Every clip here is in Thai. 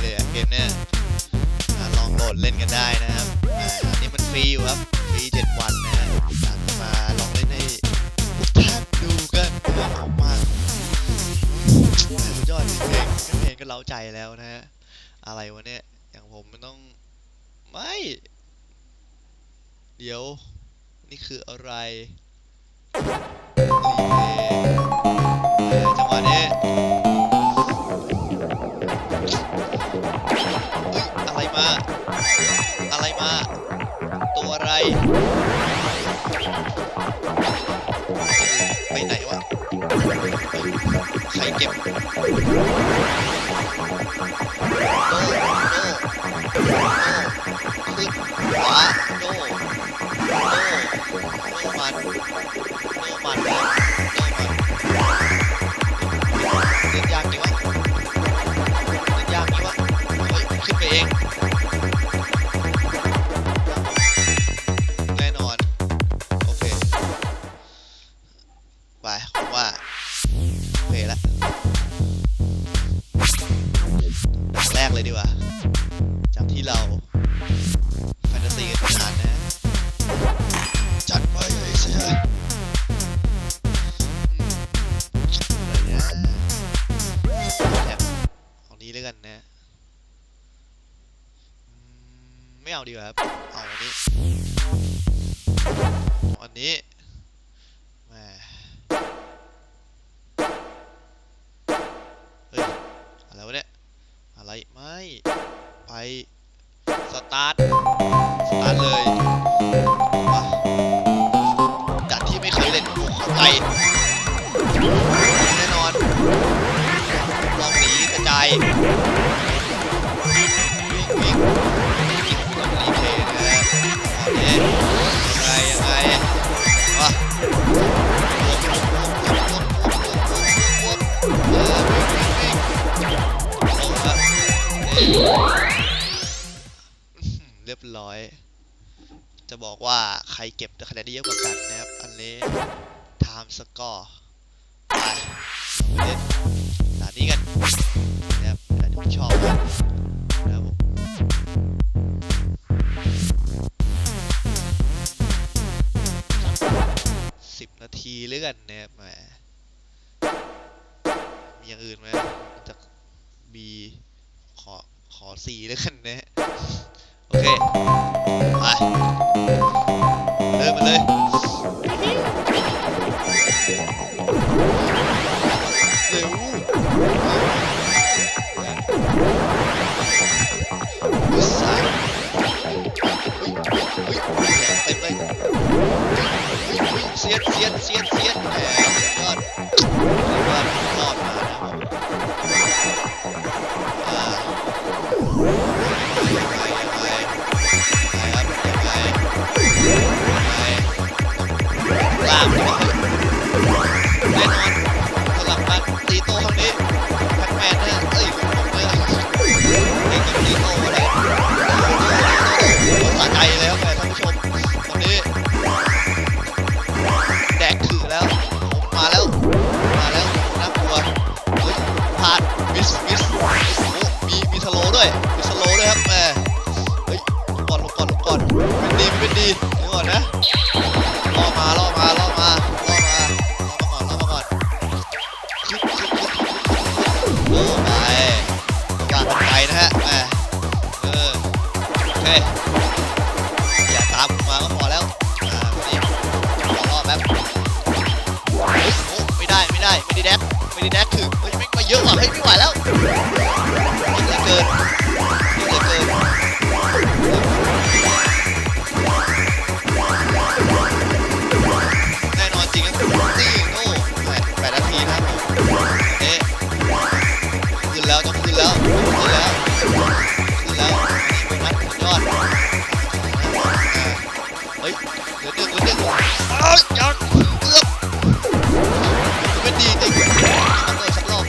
เลยอะเกมเนี้ยลองโหลดเล่นกันได้นะครับอันนี้มันฟรีอยู่ครับฟรี7วันนะฮะอยากจะมาลองเล่นให้ทุกท่านดูกันนะครับออกมาสุดยอดจริงๆเพลงก็เล้าใจแล้วนะฮะอะไรวะเนี่ยอย่างผมมันต้องไม่ เดี๋ยวนี่คืออะไรรีเพย์จังหวะนี้ มา อะไรมา ตัวอะไร ไปไหนวะ ใครเก็บโดโดขึ้นขวาโดโดโดมันโดมันโดมัน นี้แล้วกันนะไม่เอาดีกว่าครับ เอาอันนี้อันนี้แหมเฮ้ย อะไรวะเนี่ย อะไร ไม่ ไป สตาร์ท สตาร์ทเลยมาจากที่ไม่เคยเล่นโอ้เข้าใจ เรียบร้อย จะบอกว่าใครเก็บคะแนนได้เยอะกว่ากันนะครับ อันนี้ time score ไปเราไปเล่นด่านนี้กันนะครับด่านที่ผมชอบนะครับผมสิบนาทีหรือกันนะครับแหมมีอย่างอื่นไหมจาก B ขอ ขอสี่แล้วกันนะฮะโอเค อ้ยยัเต็นต้องเลยสักรอบ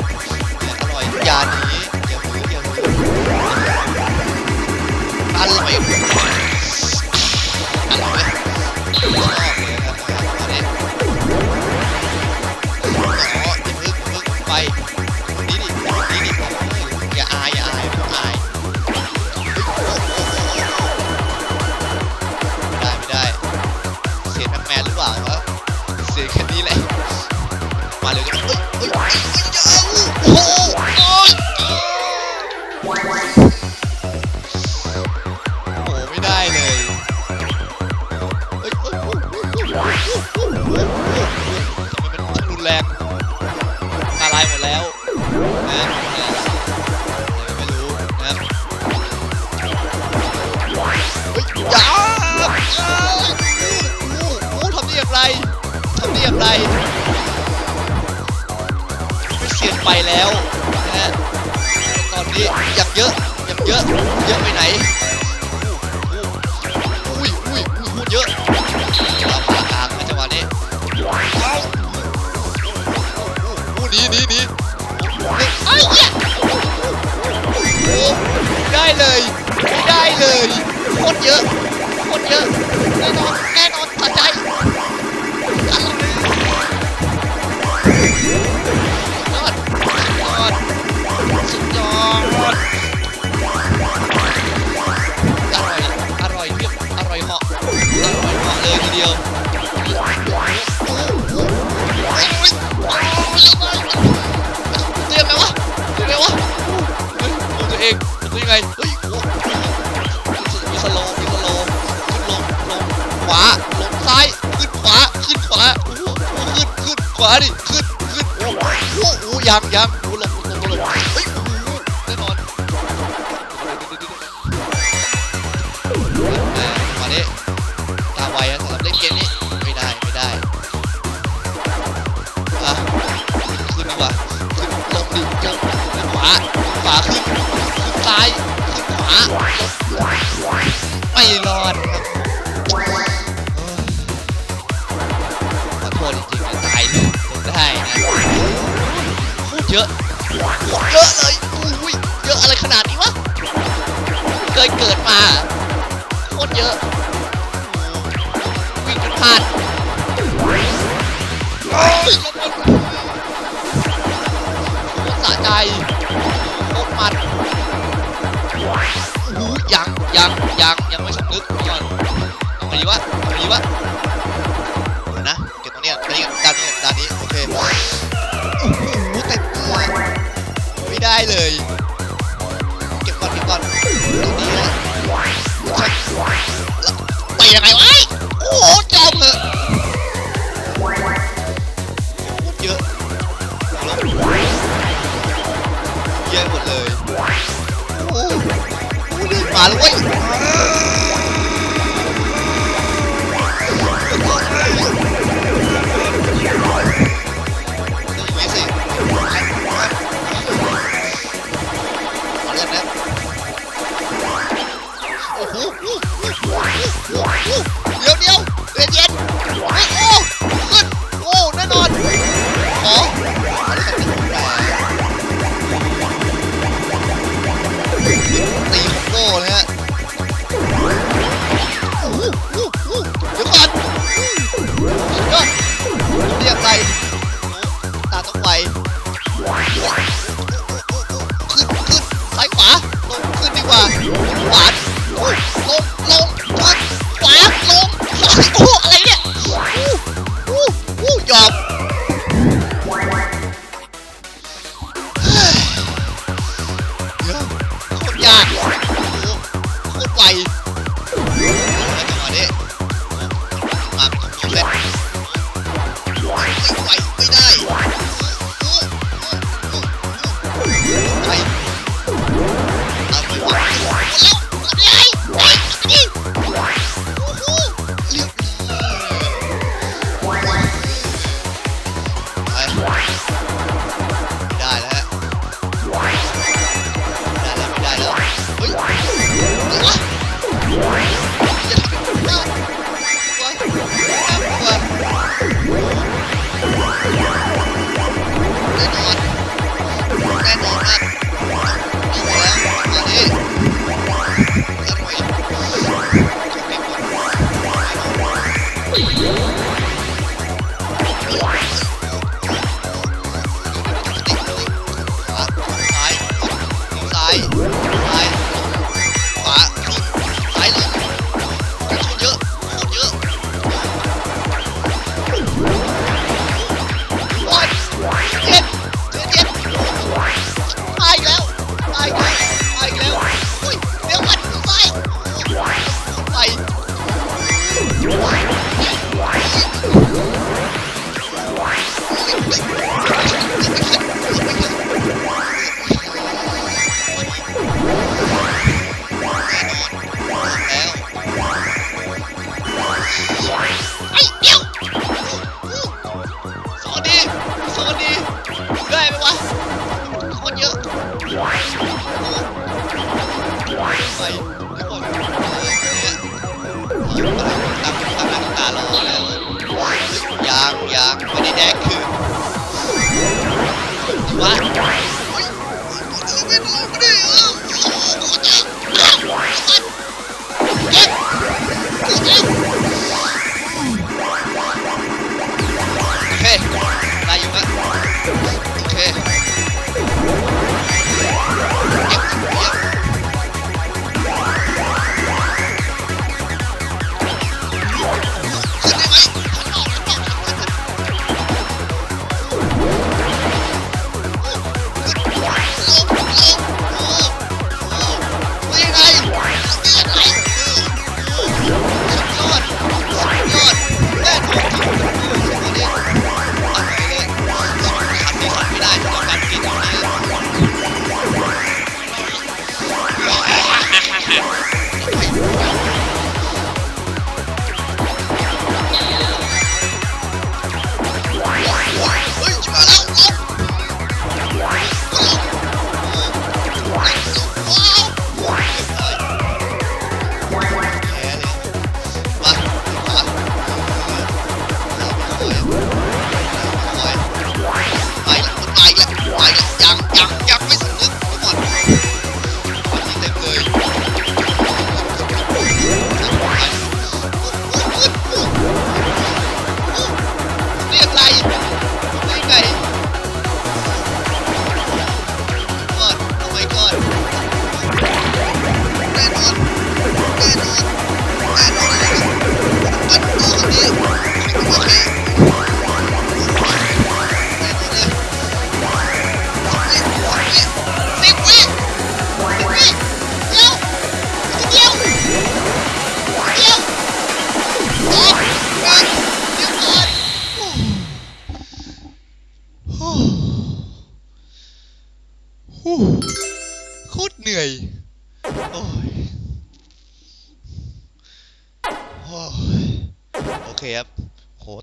อร่อยยานี้เดี๋ยวมือเดี๋ยออร่อย ไปแล้วตอนนี้ยังเยอะยังเยอะเยอะไปไหนอุ้ยอุ้ยอุ้ยพูเยอะมาผ่ากลางนะจังหวะนี้อู้ดีดีดีไอ้เหี้ยได้เลยได้เลยโคตรเยอะโคตรเยอะแน่นอนแน่นอนตัดใจ ไง เฮ้ยโอ้มีสโลมีสโลขึ้นลงลงขวาลงซ้าย ขึ้นขวา ขึ้นขวาโอ้ขึ้นขึ้นขวาดิ ขึ้นขึ้นโอ้โหยังยัง เยอะเลยอู้ยเยอะอะไรขนาดนี้วะเคยเกิดมาโคตรเยอะวิ่งจนพลาดโอ้ยสะใจโคตรมันยังยังยังยังไม่สำนึกก่อนต้องไปดีวะต้ไปดีวะ เลย เก็บก่อนเก็บก่อนตรงนี้นะไปยังไงวะโอ้โหจอมเหอะพูดเยอะเยอะหมดเลย โอ้โหเลือดมาเลย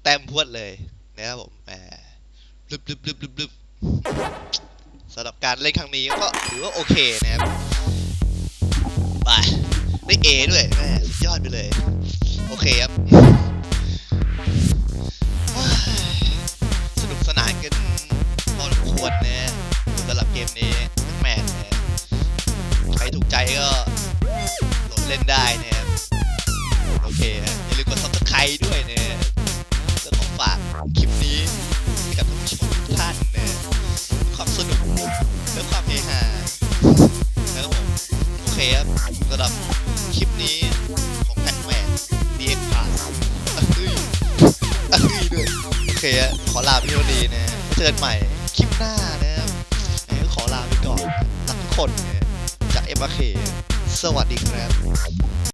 แต้มพวดเลยนะครับผมแหมลึบลึบลึบลึบลึบสำหรับการเล่นครั้งนี้ก็ถือว่าโอเคนะครับไปได้เอด้วยแหมสุดยอดไปเลย โอเคครับ สนุกสนานกันพอสมควรนะสำหรับเกมนี้แมนนะใครถูกใจก็โหลดเล่นได้นะครับโอเคอย่าลืมกด subscribe ด้วยนะ กันใหม่คลิปหน้านะครับขอลาไปก่อนทุกคนจากเอ็มเคสวัสดีครับ